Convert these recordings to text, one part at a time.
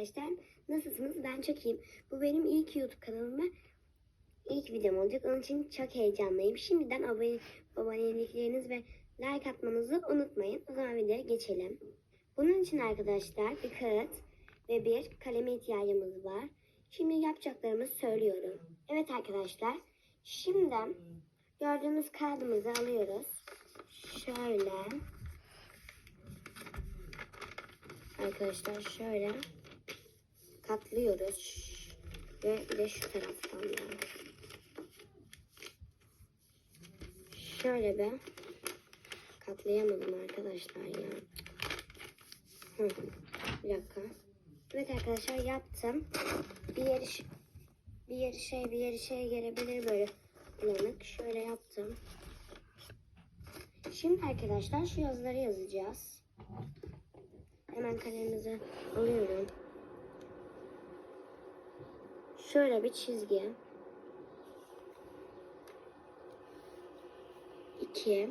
Arkadaşlar nasılsınız? Ben çok iyiyim. Bu benim ilk YouTube kanalım ve ilk videom olacak. Onun için çok heyecanlıyım. Şimdiden abone, abonelikleriniz ve like atmanızı unutmayın. O zaman videoya geçelim. Bunun için arkadaşlar bir kağıt ve bir kaleme ihtiyacımız var. Şimdi yapacaklarımızı söylüyorum. Evet arkadaşlar. Şimdi gördüğünüz kağıdımızı alıyoruz. Şöyle. Arkadaşlar şöyle katlıyoruz. Ve bir de şu taraftan da. Şöyle bir katlayamadım arkadaşlar ya. Hı, bir dakika. Evet arkadaşlar yaptım. Bir yeri bir yeri şey bir yeri şey gelebilir böyle bulanık. Şöyle yaptım. Şimdi arkadaşlar şu yazıları yazacağız. Hemen kalemimizi alıyorum. Şöyle bir çizgi. 2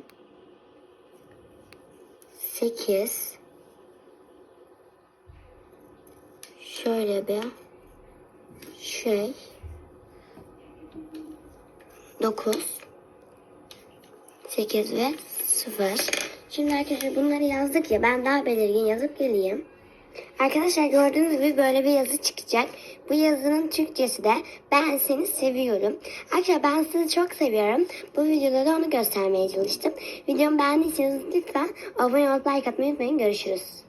8 Şöyle bir şey 9 8 ve 0 Şimdi arkadaşlar bunları yazdık ya ben daha belirgin yazıp geleyim. Arkadaşlar gördüğünüz gibi böyle bir yazı çıkacak. Bu yazının Türkçesi de ben seni seviyorum. Arkadaşlar ben sizi çok seviyorum. Bu videoda da onu göstermeye çalıştım. Videomu beğendiyseniz lütfen abone olup like atmayı unutmayın. Görüşürüz.